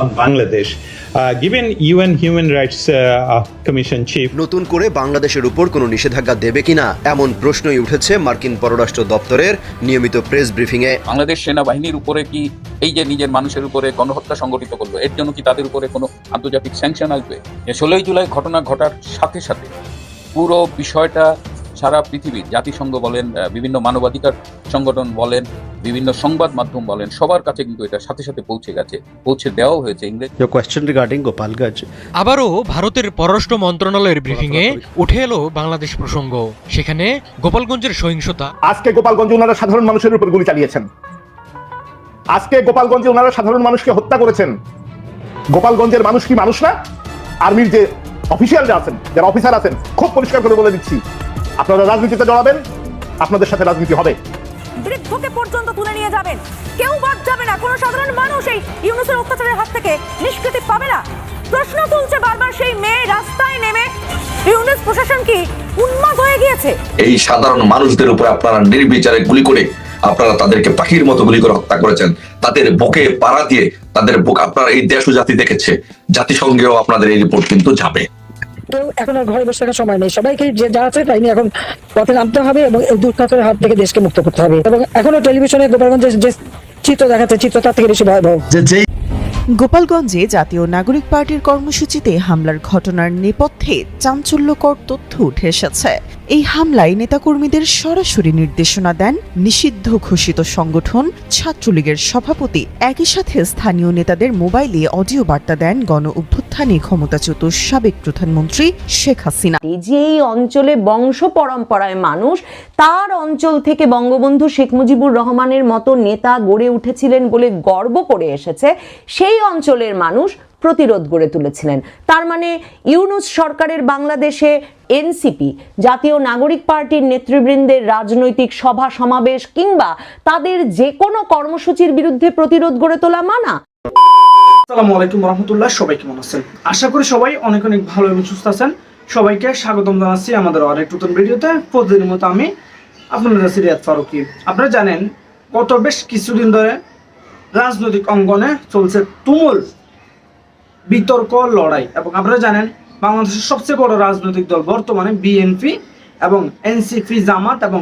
on Bangladesh. Uh, given UN Human Rights uh, Commission Chief নতুন করে বাংলাদেশের উপর কোনো নিষেধাজ্ঞা দেবে কিনা? এমন প্রশ্নই উঠেছে মার্কিন পররাষ্ট্র দপ্তরের নিয়মিত প্রেস ব্রিফিংয়ে। বাংলাদেশ সেনাবাহিনীর উপরে কি এই যে নিজের মানুষের উপরে গণহত্যা সংগঠিত করল এর জন্য কি তাদের উপরে কোনো আন্তর্জাতিক স্যাংশন আসবে? ষোলোই জুলাই ঘটনা ঘটার সাথে সাথে পুরো বিষয়টা সারা পৃথিবীর জাতিসংঘ বলেন বিভিন্ন মানবাধিকার সংগঠন বলেন বিভিন্ন সংবাদ মাধ্যম বলেন সবার কাছে কিন্তু এটা সাথে সাথে পৌঁছে গেছে পৌঁছে দেওয়াও হয়েছে ইংরেজ regarding Gopalganj. আবারও ভারতের পররাষ্ট্র মন্ত্রণালয়ের ব্রিফিংয়ে উঠে এলো বাংলাদেশ প্রসঙ্গ। সেখানে গোপালগঞ্জের সহিংসতা। আজকে গোপালগঞ্জে ওনারা সাধারণ মানুষের উপর গুলি চালিয়েছেন। আজকে গোপালগঞ্জে ওনারা সাধারণ মানুষকে হত্যা করেছেন। গোপালগঞ্জের মানুষ কি মানুষ না? আর্মির যে অফিসিয়ালরা আছেন যারা অফিসার আছেন খুব পরিষ্কার করে বলে দিচ্ছি। আপনারা রাজনীতিতে জড়াবেন আপনাদের সাথে রাজনীতি হবে। বৃদ্ধকে পর্যন্ত তুলে নিয়ে যাবেন। কেউ বাদ যাবে না কোনো সাধারণ মানুষ এই ইউনুসের অত্যাচারের হাত থেকে নিষ্কৃতি পাবে না। প্রশ্ন তুলছে বারবার সেই মেয়ে রাস্তায় নেমে। ইউনুস প্রশাসন কি উন্মাদ হয়ে গিয়েছে? এই সাধারণ মানুষদের উপর আপনারা নির্বিচারে গুলি করে আপনারা তাদেরকে পাখির মতো গুলি করে হত্যা করেছেন। তাদের বুকে পাড়া দিয়ে তাদের বুক আপনারা এই দেশ ও জাতি দেখেছে। জাতিসংঘেও আপনাদের এই রিপোর্ট কিন্তু যাবে। তো এখন আর ঘরে বসে থাকার সময় নেই। সবাইকে যে যা আছে তাই নিয়ে এখন পথে নামতে হবে এবং এই দুর্ঘটনার হাত থেকে দেশকে মুক্ত করতে হবে। এবং এখনও টেলিভিশনে গোপালগঞ্জের যে চিত্র দেখাচ্ছে চিত্র তার থেকে বেশি ভয়াবহ। গোপালগঞ্জে জাতীয় নাগরিক পার্টির কর্মসূচিতে হামলার ঘটনার নেপথ্যে চাঞ্চল্যকর তথ্য উঠে এসেছে। এই হামলায় নেতাকর্মীদের সরাসরি নির্দেশনা দেন নিষিদ্ধ ঘোষিত সংগঠন, ছাত্রলীগের সভাপতি, একই সাথে স্থানীয় নেতাদের মোবাইলে অডিও বার্তা দেন গণ অভ্যুত্থানে ক্ষমতাচ্যুত সাবেক প্রধানমন্ত্রী শেখ হাসিনা। যে এই অঞ্চলে বংশ পরম্পরায় মানুষ, তার অঞ্চল থেকে বঙ্গবন্ধু শেখ মুজিবুর রহমানের মতো নেতা গড়ে উঠেছিলেন বলে গর্ব করে এসেছে। সেই অঞ্চলের মানুষ প্রতিরোধ গড়ে তুলেছিলেন। তার মানে ইউনুস সরকারের বাংলাদেশে এনসিপি, জাতীয় নাগরিক পার্টির নেতৃবৃন্দের রাজনৈতিক সভা সমাবেশ কিংবা তাদের যে কোনো কর্মসূচির বিরুদ্ধে প্রতিরোধ গড়ে তোলা মানা। আসসালামু আলাইকুম রহমতুল্লাহ, সবাই কেমন আছেন? আশা করি সবাই অনেক অনেক ভালো এবং সুস্থ আছেন। সবাইকে স্বাগতম জানাচ্ছি আমাদের আরেক নতুন ভিডিওতে। প্রতিদিনের মতো আমি আপনাদের কাছে রিয়াদ ফারুকি। আপনারা জানেন, গত বেশ কিছুদিন ধরে রাজনৈতিক অঙ্গনে চলছে তুমুল বিতর্ক, লড়াই এবং আপনারা জানেন বাংলাদেশের সবচেয়ে বড় রাজনৈতিক দল বর্তমানে বিএনপি এবং এনসিপি, জামাত এবং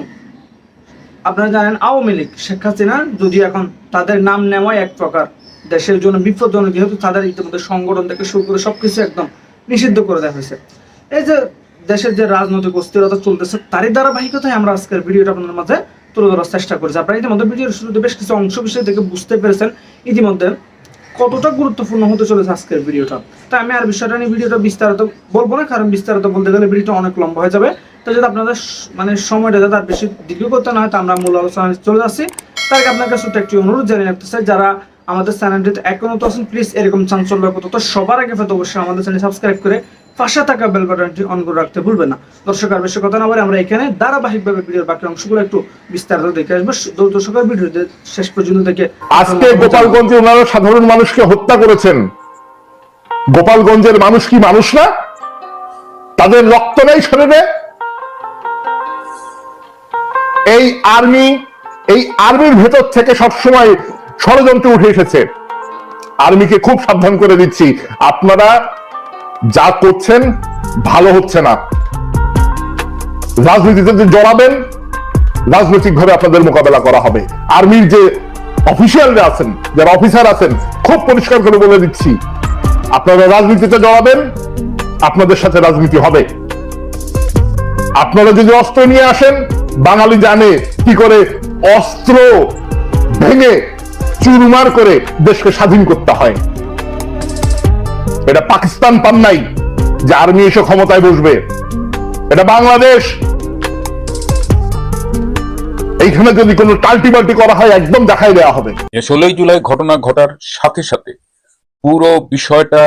আপনারা জানেন আওয়ামী লীগ, শেখ হাসিনা যদি এখন তাদের নাম নেওয়াই এক প্রকার দেশের জন্য বিপজ্জনক, যেহেতু তাদের ইতিমধ্যে সংগঠন থেকে শুরু করে সবকিছু একদম নিষিদ্ধ করে দেওয়া হয়েছে। এই যে দেশের যে রাজনৈতিক অস্থিরতা চলতেছে, তারই ধারাবাহিকতায় আমরা আজকের ভিডিওটা আপনাদের মাঝে তুলে ধরার চেষ্টা করেছি। আপনারা ইতিমধ্যে ভিডিওর শুরুতে বেশ কিছু অংশ বিষয় থেকে বুঝতে পেরেছেন। ইতিমধ্যে কতটা গুরুত্বপূর্ণ হতে চলেছে আজকের ভিডিওটা। তাই আমি আর বিষয়টা নিয়ে ভিডিওটা বিস্তারিত বলব না, কারণ বিস্তারিত বলতে গেলে ভিডিওটা অনেক লম্বা হয়ে যাবে। তো যদি আপনাদের মানে সময়টা যাতে আর বেশি দীর্ঘ করতে না হয়, তা আমরা মূল আলোচনায় চলে তার আগে আপনার কাছে একটি অনুরোধ জানিয়ে রাখতে চাই যারা আমাদের চ্যানেলটিতে এখনও তো আছেন প্লিজ এরকম চাঞ্চল্যকর তথ্য সবার আগে পেতে অবশ্যই আমাদের চ্যানেল সাবস্ক্রাইব করে পাশে থাকা বেল বাটনটি অন করে রাখতে ভুলবেন না। দর্শক আর বেশি কথা না বলে আমরা এখানে ধারাবাহিকভাবে ভিডিওর বাকি অংশগুলো একটু বিস্তারিত দেখে আসব। দর্শকের ভিডিও শেষ পর্যন্ত দেখে আজকে গোপালগঞ্জে ওনারা সাধারণ মানুষকে হত্যা করেছেন। গোপালগঞ্জের মানুষ কি মানুষ না? তাদের রক্ত নেই শরীরে? এই আর্মি এই আর্মির ভেতর থেকে সবসময় ষড়যন্ত্র উঠে এসেছে। আর্মিকে খুব সাবধান করে দিচ্ছি। আপনারা যা করছেন, ভালো হচ্ছে না। রাজনীতিতে যে জড়াবেন রাজনৈতিক ভাবে আপনাদের মোকাবেলা করা হবে। আর্মির যে অফিসিয়ালরা আছেন, যারা অফিসার আছেন, খুব পরিষ্কার করে বলে দিচ্ছি, আপনারা রাজনীতিতে জড়াবেন, আপনাদের সাথে রাজনীতি হবে। আপনারা যদি অস্ত্র নিয়ে আসেন, বাঙালি জানে কি করে অস্ত্র ভেঙে চুরমার করে দেশকে স্বাধীন করতে হয়। এটা পাকিস্তান পান নাই যে আর্মি এসে ক্ষমতায় বসবে। এটা বাংলাদেশ। এইখানে যদি কোনো টাল্টিবাল্টি করা হয়, একদম দেখাই দেওয়া হবে। ষোলোই জুলাই ঘটনা ঘটার সাথে সাথে পুরো বিষয়টা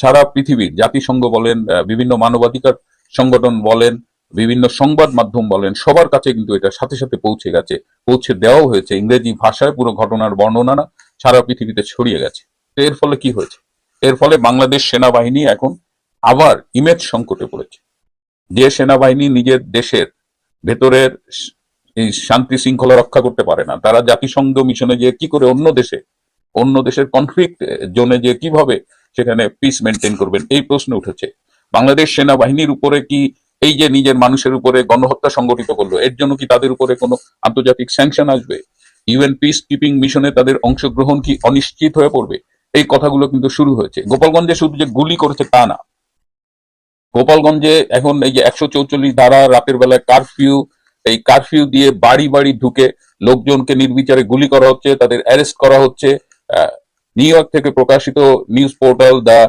সারা পৃথিবীর জাতিসংঘ বলেন বিভিন্ন মানবাধিকার সংগঠন বলেন, বিভিন্ন সংবাদ মাধ্যম বলেন, সবার কাছে কিন্তু এটা সাথে সাথে পৌঁছে গেছে, পৌঁছে দেওয়াও হয়েছে। ইংরেজি ভাষায় পুরো ঘটনার বর্ণনা সারা পৃথিবীতে ছড়িয়ে গেছে। এর ফলে কি হয়েছে? এর ফলে বাংলাদেশ সেনাবাহিনী এখন আবার ইমেজ সংকটে পড়েছে। যে সেনাবাহিনী নিজের দেশের ভেতরের এই শান্তি শৃঙ্খলা রক্ষা করতে পারে না, তারা জাতিসংঘ মিশনে গিয়ে কি করে অন্য দেশে, অন্য দেশের কনফ্লিক্ট জোনে যে কীভাবে সেখানে পিস মেনটেন করবেন, এই প্রশ্ন উঠেছে। বাংলাদেশ সেনাবাহিনীর উপরে কি এই যে নিজের মানুষের উপরে গণহত্যা সংগঠিত করল, এর জন্য কি তাদের উপরে কোনো আন্তর্জাতিক স্যাংশন আসবে? ইউএন পিস কিপিং মিশনে তাদের অংশগ্রহণ কি অনিশ্চিত হয়ে পড়বে? এই কথাগুলো কিন্তু শুরু হয়েছে। গোপালগঞ্জে শুধু যে গুলি করেছে তা না। গোপালগঞ্জে এখন এই যে একশো চৌচল্লিশ ধারা, রাতের বেলায় কারফিউ এই কারফিউ দিয়ে বাড়ি বাড়ি ঢুকে লোকজনকে নির্বিচারে গুলি করা হচ্ছে, তাদের অ্যারেস্ট করা হচ্ছে। নিউ ইয়র্ক থেকে প্রকাশিত news portal the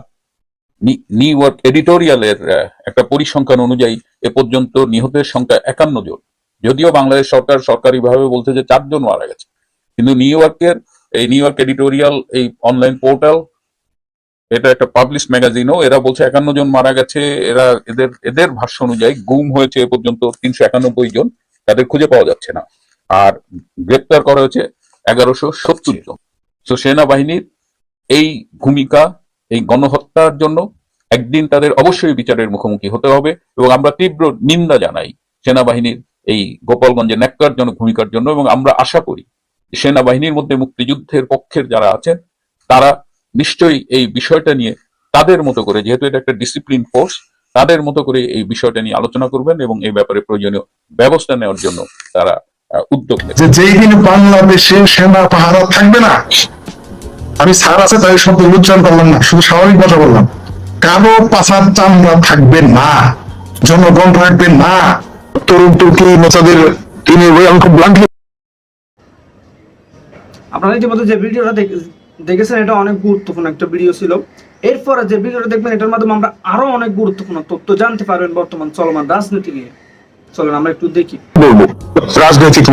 New York এডিটোরিয়ালের একটা পরিসংখ্যান অনুযায়ী এ পর্যন্ত নিহতের সংখ্যা একান্ন জন। যদিও বাংলাদেশ সরকার সরকারিভাবে বলছে যে চারজন মারা গেছে। কিন্তু নিউ ইয়র্কের এই নিউ ইয়র্ক এডিটোরিয়াল এই অনলাইন পোর্টাল এটা একটা পাবলিশ ম্যাগাজিনও এরা বলছে একান্ন জন মারা গেছে, এরা এদের এদের ভাষ্য অনুযায়ী গুম হয়েছে এ পর্যন্ত তিনশো একানব্বই জন, তাদের খুঁজে পাওয়া যাচ্ছে না। আর গ্রেপ্তার করা হয়েছে এগারোশো সত্তর জন। তো সেনাবাহিনীর এই ভূমিকা, এই গণহত্যার জন্য একদিন তাদের অবশ্যই বিচারের মুখোমুখি হতে হবে এবং আমরা তীব্র নিন্দা জানাই সেনাবাহিনীর এই গোপালগঞ্জে ন্যাক্কারজনক ভূমিকার জন্য এবং আমরা আশা করি সেনাবাহিনীর মধ্যে মুক্তিযুদ্ধের পক্ষের যারা আছেন, তারা নিশ্চয়ই এই বিষয়টা নিয়ে তাদের মতো করে, যেহেতু এটা একটা ডিসিপ্লিন ফোর্স তাদের মতো করে এই বিষয়টা নিয়ে আলোচনা করবেন এবং এই ব্যাপারে প্রয়োজনীয় ব্যবস্থা নেওয়ার জন্য তারা উদ্যোগ নেবেন। যে যেই দিন বাংলাদেশে সেনা পাহারা থাকবে না, আমি স্যার আছে, তাই শব্দ উচ্চারণ করলাম না, শুধু স্বাভাবিক কথা বললাম। কারও পাশার চামড়া থাকবে না, জনগণ থাকবে না। তরুণ তুর্কি নেতাদের তিনি আমি খুব ব্লান্টলি আপনারা ইতিমধ্যে যে ভিডিওটা দেখেছেন, এটা অনেক গুরুত্বপূর্ণ একটা ভিডিও ছিল। এরপরে যে ভিডিওটা দেখবেন, এটার মাধ্যমে আমরা আরও অনেক গুরুত্বপূর্ণ তথ্য জানতে পারবেন বর্তমান চলমান রাজনীতি নিয়ে। চলেন, আমরা একটু দেখি। রাজনৈতিক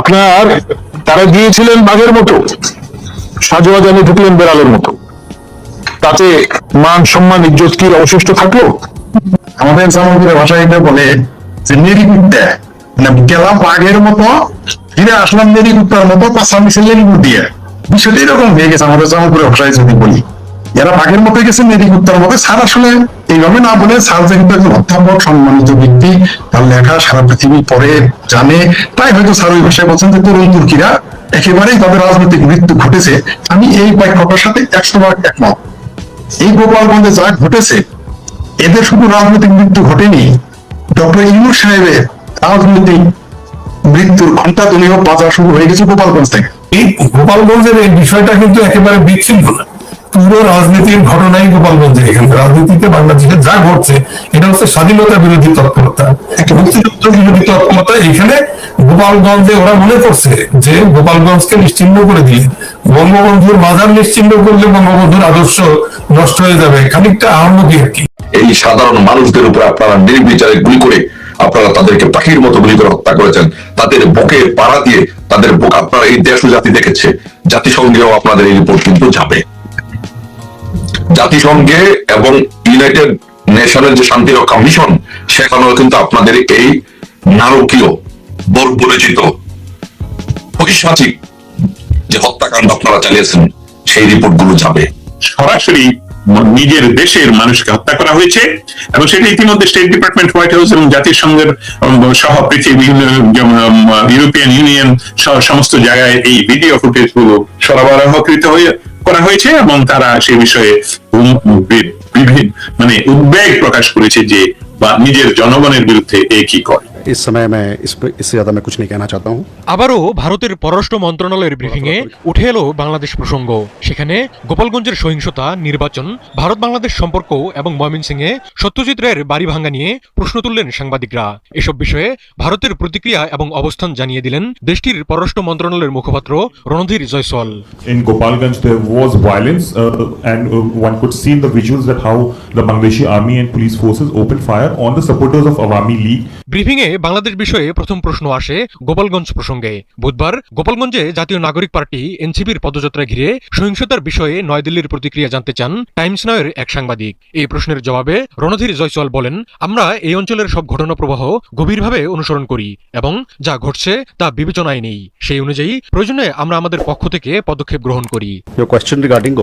আপনার, তারা গিয়েছিলেন বাঘের মতো। সাজোয়া জানি ঢুকলেন বেড়ালের মতো। তাতে মান, সম্মান, ইজ্জত কি অবশিষ্ট থাকল? আমাদের সামগ্রীর ভাষায় এটা বলে যে নেরিকুত্তা মানে গেলাম বাঘের মতো, ফিরে আসলাম নেরিকুত্তার মতো পাশা মিশে লেরিকুট দিয়ে। বিষয়টা এরকম হয়ে গেছে আমাদের জামালপুরের ভাষায় যদি বলি। এরা বাঘের মতো গেছে মেদিকুত্তার মতো। স্যার আসলে এইভাবে না বলে, স্যার যেহেতু একজন অধ্যাপক, সম্মানিত ব্যক্তি, তার লেখা সারা পৃথিবী পড়ে, জানে। তাই হয়তো স্যার ওই ভাষায় বলছেন যে তরুণ তুর্কিরা একেবারেই তাদের রাজনৈতিক মৃত্যু ঘটেছে। আমি এই ব্যাখ্যাটার সাথে একশো ভাগ একমত। এই গোপালগঞ্জে যা ঘটেছে, এদের শুধু রাজনৈতিক মৃত্যু ঘটেনি। ডক্টর ইউনুস সাহেবের রাজনৈতিক মৃত্যুর ঘণ্টা তুলিও বাজা শুরু হয়ে গেছে গোপালগঞ্জ থেকে। এই গোপালগঞ্জের এই বিষয়টা কিন্তু একেবারে বিচ্ছিন্ন না। পুরো রাজনীতির ঘটনাই গোপালগঞ্জে এখানে। রাজনীতিতে বাংলাদেশে যা ঘটছে এটা হচ্ছে স্বাধীনতা বিরোধী তৎপরতা। মুক্তিযুদ্ধ বিরোধী তৎপরতা এখানে গোপালগঞ্জে ওরা মনে করছে যে গোপালগঞ্জকে নিশ্চিন্ন করে দিয়ে বঙ্গবন্ধুর মাজার নিশ্চিন্ন করলে বঙ্গবন্ধুর আদর্শ নষ্ট হয়ে যাবে। খানিকটা আহমদি আর কি। এই সাধারণ মানুষদের উপর আপনারা নির্বিচারে গুলি করে আপনারা তাদেরকে পাখির মতো গুলি করে হত্যা করেছেন। তাদের বুকে পাড়া দিয়ে তাদের বুক আপনারা এই দেশ জাতি দেখেছে। জাতিসংঘেও আপনাদের এই রিপোর্ট কিন্তু যাবে। জাতিসংঘে এবং ইউনাইটেড নেশনের যে শান্তিরক্ষা মিশন সেখানেও কিন্তু আপনাদের এই নারকীয় পৈশাচিক যে হত্যাকাণ্ড আপনারা চালিয়েছেন, সেই রিপোর্টগুলো যাবে। সরাসরি নিজের দেশের মানুষকে হত্যা করা হয়েছে এবং সেটা ইতিমধ্যে স্টেট ডিপার্টমেন্ট হোয়াইট হাউস এবং জাতিসংঘের সহ পৃথিবী যেমন, ইউরোপিয়ান ইউনিয়ন সমস্ত জায়গায় এই ভিডিও ফুটেজগুলো সরবরাহকৃত হয়ে করা হয়েছে এবং তারা সে বিষয়ে মানে উদ্বেগ প্রকাশ করেছে যে বা নিজের জনগণের বিরুদ্ধে এ কি করে। इस समय मैं इस पे इससे ज्यादा मैं कुछ नहीं कहना चाहता हूँ আবারও ভারতের পররাষ্ট্র মন্ত্রণালয়ের ব্রিফিংয়ে উঠে এলো বাংলাদেশ প্রসঙ্গ সেখানে গোপালগঞ্জের সহিংসতা নির্বাচন ভারত বাংলাদেশ সম্পর্ক এবং ময়মনসিংহে সত্যজিৎ রায়ের বাড়ি ভাঙ্গা নিয়ে প্রশ্ন তুললেন সাংবাদিকরা এসব বিষয়ে ভারতের প্রতিক্রিয়া এবং অবস্থান জানিয়ে দিলেন দেশটির পররাষ্ট্র মন্ত্রণালয়ের মুখপাত্র Randhir Jaiswal In Gopalganj, there was violence, uh, and uh, one could see in the visuals that how The Bangladeshi Army and Police Forces opened fire on the supporters of Awami League. ব্রিফিংয়ে বাংলাদেশ বিষয়ে প্রথম প্রশ্ন আসে গোপালগঞ্জ প্রসঙ্গে। বুধবার গোপালগঞ্জে জাতীয় নাগরিক পার্টি এনসিপির পদযাত্রা ঘিরে সহিংসতার বিষয়ে নয়াদিল্লির প্রতিক্রিয়া জানতে চান টাইমস নাওয়ের এক সাংবাদিক। এই প্রশ্নের জবাবে রণধীর জয়সওয়াল বলেন আমরা এই অঞ্চলের সব ঘটনা প্রবাহ গভীরভাবে অনুসরণ করি এবং যা ঘটছে তা বিবেচনায় নেই। সেই অনুযায়ী প্রয়োজনে আমরা আমাদের পক্ষ থেকে পদক্ষেপ গ্রহণ করি। Your question regarding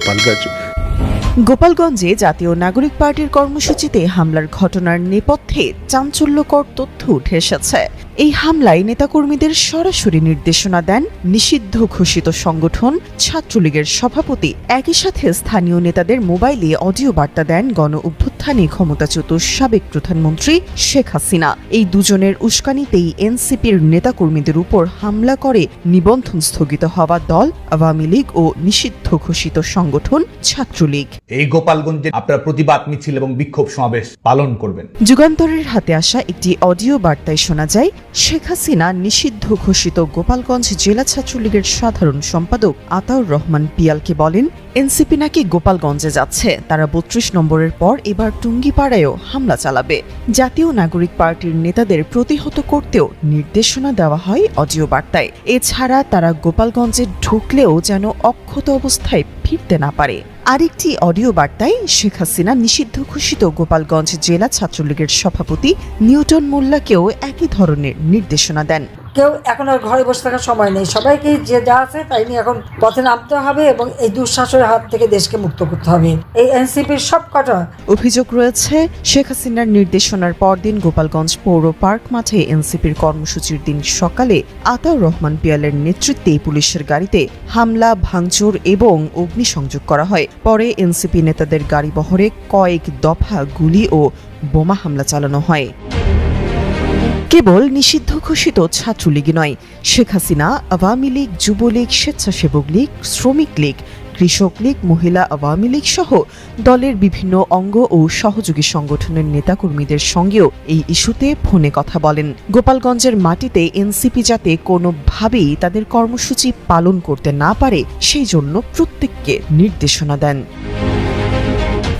গোপালগঞ্জে জাতীয় নাগরিক পার্টির কর্মসূচিতে হামলার ঘটনার নেপথ্যে চাঞ্চল্যকর তথ্য উঠে এসেছে। এই হামলায় নেতাকর্মীদের সরাসরি নির্দেশনা দেন নিষিদ্ধ ঘোষিত সংগঠন ছাত্রলীগের সভাপতি। একই সাথে স্থানীয় নেতাদের মোবাইলে অডিও বার্তা দেন গণ অভ্যুত্থানে ক্ষমতাচ্যুত সাবেক প্রধানমন্ত্রী শেখ হাসিনা। এই দুজনের উস্কানিতেই এনসিপির নেতাকর্মীদের উপর হামলা করে নিবন্ধন স্থগিত হওয়া দল আওয়ামী লীগ ও নিষিদ্ধ ঘোষিত সংগঠন ছাত্রলীগ। এই গোপালগঞ্জে আপনারা প্রতিবাদ মিছিল এবং বিক্ষোভ সমাবেশ পালন করবেন। যুগান্তরের হাতে আসা একটি অডিও বার্তায় শোনা যায় শেখ হাসিনা নিষিদ্ধ ঘোষিত গোপালগঞ্জ জেলা ছাত্রলীগের সাধারণ সম্পাদক আতাউর রহমান পিয়ালকে বলেন, এনসিপি নাকি গোপালগঞ্জে যাচ্ছে। তারা বত্রিশ নম্বরের পর এবার টুঙ্গিপাড়ায়ও হামলা চালাবে। জাতীয় নাগরিক পার্টির নেতাদের প্রতিহত করতেও নির্দেশনা দেওয়া হয় অডিও বার্তায়। এছাড়া তারা গোপালগঞ্জে ঢুকলেও যেন অক্ষত অবস্থায় ফিরতে না পারে। আরেকটি অডিও বার্তায় শেখ হাসিনা নিষিদ্ধ ঘোষিত গোপালগঞ্জ জেলা ছাত্রলীগের সভাপতি নিউটন মোল্লাকেও একই ধরনের নির্দেশনা দেন। কেউ এখন আর ঘরে বসে থাকার সময় নেই। সবাইকে যে যা আছে তাই নিয়ে এখন পথে নামতে হবে এবং এই দুঃশাসনের হাত থেকে দেশকে মুক্ত করতে হবে। এই এনসিপির সব কটা অভিযোগ রয়েছে, শেখ হাসিনার নির্দেশনার পরদিন গোপালগঞ্জ পৌর পার্ক মাঠে এনসিপির কর্মসূচির দিন সকালে আতাউর রহমান পিয়ালের নেতৃত্বে পুলিশের গাড়িতে হামলা, ভাঙচুর এবং অগ্নিসংযোগ করা হয়। পরে এনসিপি নেতাদের গাড়ি বহরে কয়েক দফা গুলি ও বোমা হামলা চালানো হয়। কেবল নিষিদ্ধ ঘোষিত ছাত্রলীগ নয়। শেখ হাসিনা, আওয়ামী লীগ, যুবলীগ, স্বেচ্ছাসেবক লীগ, শ্রমিক লীগ, কৃষক লীগ, মহিলা আওয়ামী লীগ সহ দলের বিভিন্ন অঙ্গ ও সহযোগী সংগঠনের নেতাকর্মীদের সঙ্গেও এই ইস্যুতে ফোনে কথা বলেন। গোপালগঞ্জের মাটিতে এনসিপি যাতে কোনোভাবেই তাদের কর্মসূচি পালন করতে না পারে, সেই জন্য প্রত্যেককে নির্দেশনা দেন।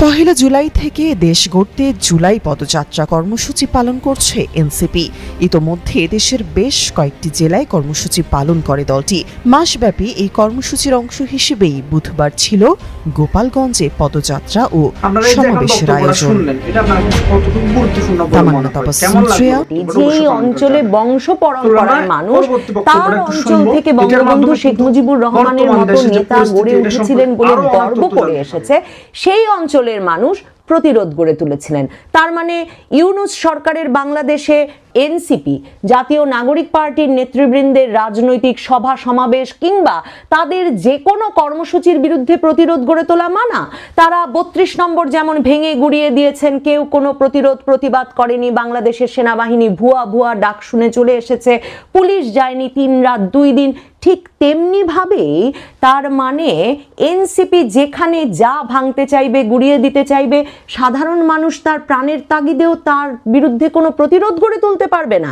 পহেলা জুলাই থেকে দেশ গড়তে জুলাই পদযাত্রা কর্মসূচি পালন করছে এনসিপি। ইতোমধ্যে দেশের বেশ কয়েকটি জেলায় কর্মসূচি পালন করে দলটি। মাসব্যাপী এই কর্মসূচির অংশ হিসেবেই বুধবার ছিল গোপালগঞ্জে পদযাত্রা ও সমাবেশের আয়োজন। যে অঞ্চলে বংশ পরম্পরার মানুষ তার অঞ্চল থেকে বঙ্গবন্ধু শেখ মুজিবুর রহমানের মতো নেতা গড়ে উঠেছিলেন বলে গর্ব করে এসেছে। সেই অঞ্চলের মানুষ প্রতিরোধ গড়ে তুলেছিলেন। তার মানে ইউনুস সরকারের বাংলাদেশে এনসিপি, জাতীয় নাগরিক পার্টির নেতৃবৃন্দের রাজনৈতিক সভা সমাবেশ কিংবা তাদের যে কোনো কর্মসূচির বিরুদ্ধে প্রতিরোধ গড়ে তোলা মানা, তারা বত্রিশ নম্বর যেমন ভেঙে গুড়িয়ে দিয়েছেন, কেউ কোনো প্রতিরোধ প্রতিবাদ করেনি, বাংলাদেশের সেনাবাহিনী ভুয়া ভুয়া ডাক শুনে চলে এসেছে, পুলিশ যায়নি তিন রাত দুই দিন, ঠিক তেমনি ভাবেই তার মানে এনসিপি যেখানে যা ভাঙতে চাইবে, গুড়িয়ে দিতে চাইবে সাধারণ মানুষ তার প্রাণের তাগিদেও তার বিরুদ্ধে কোনো প্রতিরোধ গড়ে তুলতে পারবে না।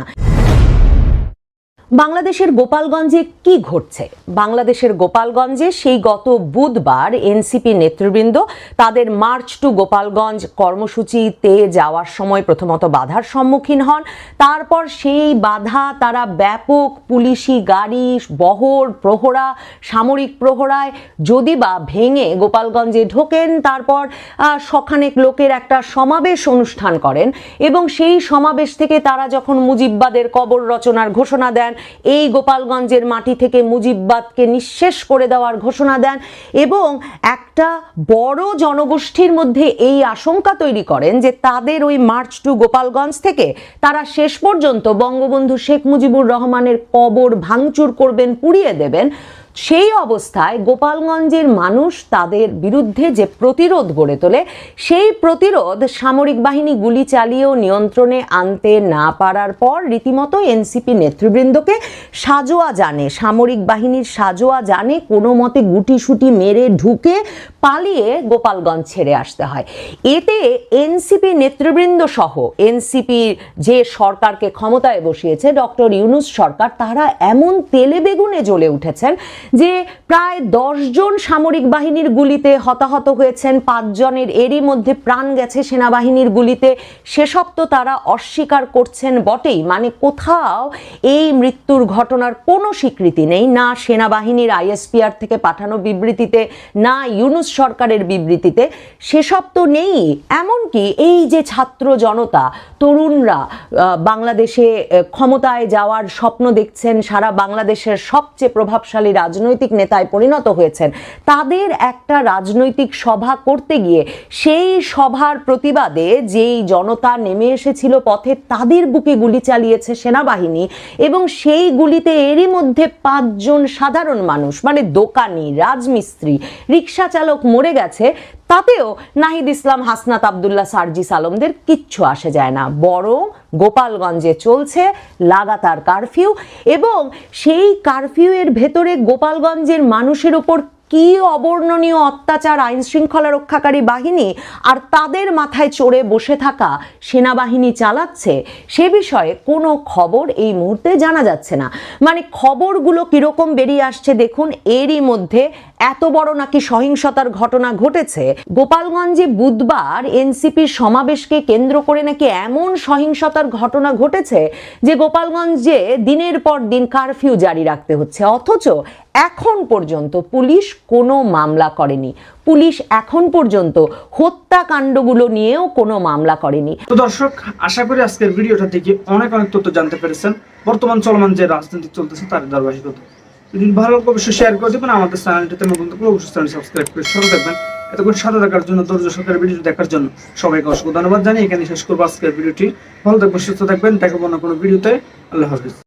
বাংলাদেশের গোপালগঞ্জে কি ঘটছে? বাংলাদেশের গোপালগঞ্জে সেই গত বুধবার এনসিপি নেতৃবৃন্দ তাদের মার্চ টু গোপালগঞ্জ কর্মসূচিতে যাওয়ার সময় প্রথমত বাধার সম্মুখীন হন। তারপর সেই বাধা তারা ব্যাপক পুলিশি গাড়ি বহর প্রহরা সামরিক প্রহরায় যদি বা ভেঙে গোপালগঞ্জে ঢোকেন তারপর আহ, শখানেক লোকের একটা সমাবেশ অনুষ্ঠান করেন এবং সেই সমাবেশ থেকে তারা যখন মুজিববাদের কবর রচনার ঘোষণা দেন এই গোপালগঞ্জের মাটি থেকে মুজিববাদকে নিঃশেষ করে দেওয়ার ঘোষণা দেন এবং একটা বড় জনগোষ্ঠীর মধ্যে এই আশঙ্কা তৈরি করেন যে তাদের ওই মার্চ টু গোপালগঞ্জ থেকে তারা শেষ পর্যন্ত বঙ্গবন্ধু শেখ মুজিবুর রহমানের কবর ভাঙচুর করবেন, পুড়িয়ে দেবেন। সেই অবস্থায় গোপালগঞ্জের মানুষ তাদের বিরুদ্ধে যে প্রতিরোধ গড়ে তোলে, সেই প্রতিরোধ সামরিক বাহিনী গুলি চালিয়েও নিয়ন্ত্রণে আনতে না পারার পর রীতিমতো এনসিপি নেতৃবৃন্দকে সাজোয়া জানে, সামরিক বাহিনীর সাজোয়া জানে, কোনো মতে গুটি সুটি মেরে ঢুকে পালিয়ে গোপালগঞ্জ ছেড়ে আসতে হয়। এতে এনসিপি নেতৃবৃন্দ সহ এনসিপি যে সরকারকে ক্ষমতায় বসিয়েছে, ডক্টর ইউনুস সরকার, তারা এমন তেলে বেগুনে জ্বলে উঠেছেন যে প্রায় জন সামরিক বাহিনীর গুলিতে হতাহত হয়েছেন পাঁচজনের এরই মধ্যে প্রাণ গেছে সেনাবাহিনীর গুলিতে। সেসব তো তারা অস্বীকার করছেন বটেই। মানে কোথাও এই মৃত্যুর ঘটনার কোনো স্বীকৃতি নেই। না সেনাবাহিনীর আইএসপিআর থেকে পাঠানো বিবৃতিতে, না ইউনুস ইউনুস সরকারের বিবৃতিতে, সেসব তো নেই। এমনকি এই যে ছাত্র জনতা, তরুণরা বাংলাদেশে ক্ষমতায় যাওয়ার স্বপ্ন দেখছেন, সারা বাংলাদেশের সবচেয়ে প্রভাবশালী রাজনৈতিক নেতায় পরিণত হয়েছেন, তাদের একটা রাজনৈতিক সভা করতে গিয়ে, সেই সভার প্রতিবাদে যেই জনতা নেমে এসেছিল পথে, তাদের বুকে গুলি চালিয়েছে সেনাবাহিনী এবং সেই গুলিতে এরই মধ্যে পাঁচজন সাধারণ মানুষ মানে দোকানি, রাজমিস্ত্রি, রিক্সা চালক মরে গেছে, তাতেও নাহিদ ইসলাম, হাসনাত আবদুল্লাহ, সার্জিস আলমদের কিচ্ছু আসে যায় না। বরং গোপালগঞ্জে চলছে লাগাতার কারফিউ এবং সেই কারফিউয়ের ভেতরে গোপালগঞ্জের মানুষের ওপর কি অবর্ণনীয় অত্যাচার, আইন শৃঙ্খলা রক্ষাকারী বাহিনী আর তাদের মাথায় চড়ে বসে থাকা সেনাবাহিনী চালাচ্ছে, সে বিষয়ে কোনো খবর এই মুহূর্তে জানা যাচ্ছে না। মানে খবরগুলো কীরকম বেরিয়ে আসছে দেখুন, এরই মধ্যে এত বড় নাকি সহিংসতার ঘটনা ঘটেছে? গোপালগঞ্জে বুধবার এনসিপির সমাবেশকে কেন্দ্র করে নাকি এমন সহিংসতার ঘটনা ঘটেছে যে গোপালগঞ্জে দিনের পর দিন কারফিউ জারি রাখতে হচ্ছে। অথচ এখন পর্যন্ত পুলিশ কোনো মামলা করেনি। পুলিশ এখন পর্যন্ত হত্যাকাণ্ডগুলো নিয়েও কোনো মামলা করেনি। তো দর্শক, আশা করি আজকের ভিডিওটা থেকে অনেক অনেক তথ্য জানতে পেরেছেন। বর্তমান চলমান যে রাজনীতি চলতেছে, তার ধারাবাহিকতা। যদি ভালো লাগলে অবশ্যই শেয়ার করে দেবেন। আমাদের চ্যানেলটিতে নতুন থাকলে অবশ্যই চ্যানেল সাবস্ক্রাইব করে সাথে থাকবেন। এতক্ষণ সাথে থাকার জন্য, ধৈর্য সহকারে ভিডিও দেখার জন্য সবাইকে অসংখ্য ধন্যবাদ জানিয়ে এখানে শেষ করব আজকের ভিডিওটি ভালো থাকবেন, সুস্থ থাকবেন। দেখাবো না কোনো ভিডিওতে আল্লাহ হাফিজ।